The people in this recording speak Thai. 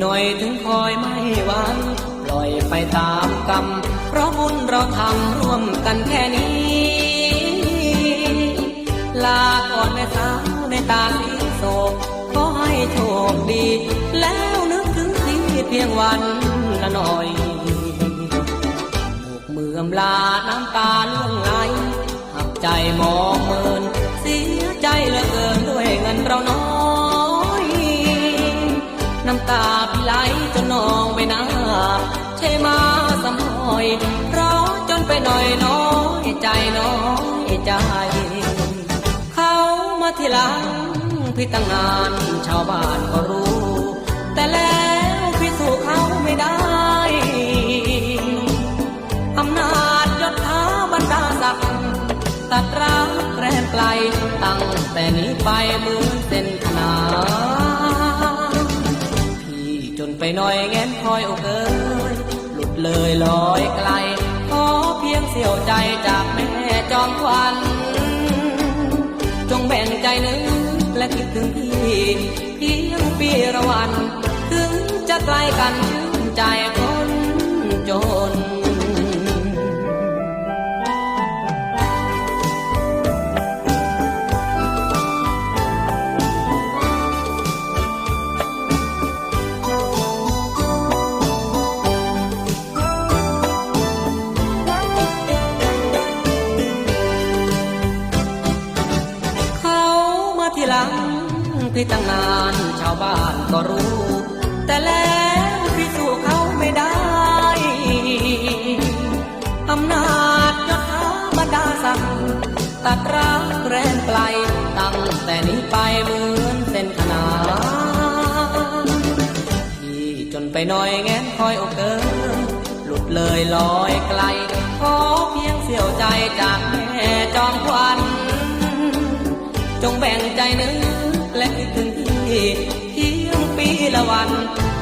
หน่อยถึงคอยไม่หวังปล่อยไปตามกรรม เพราะบุญเราทำร่วมกันแค่นี้ ลาก่อนแม่สาวในตาสีโศกขอให้โชคดี แล้วนึกถึงที่เพียงวันละหน่อยบกเมือมลาน้ำตาล่วงไหลหักใจมองเมินเสียใจเหลือเกินด้วยเงินเราน้อย น้ำตา ไหลจนนองไปหน้าใช่มาสำหอยราะจนไปหน่อยน้อยใจน้อยใจ เขามาทีหลังพี่ตั้งนานชาวบ้านก็รู้ แต่แล้วพี่สู้เขาไม่ได้อำนาจยศถาบรรดาศักดิ์ตัดรักแรงไกลตั้งแต่นี้ไปเหมือนเส้น ไปหน่อยแง้นคอยอกเอ้ยหลุดเลยลอยไกล ขอเพียงเสียวใจจากแม่จอมควัน จงแบ่งใจนึกและคิดถึงพี่เพียงปีละวัน ถึงจะไกลกันชื่น พี่ตั้งนานชาวบ้านก็รู้ แต่แล้วพี่สู้เขาไม่ได้อำนาจยศบรรดาศักดิ์ตัดรักแรงไกลตั้งแต่นี้ไปเหมือนเส้นขนานพี่จนไปหน่อยแงนคอยอเกินหลุดเลยลอยไกลขอเพียงเสียวใจจากแม่จอมควันจงแบ่งใจนึกและคิดถึง เพียงปีละวันถึงจะไกลกันชื่นใจคน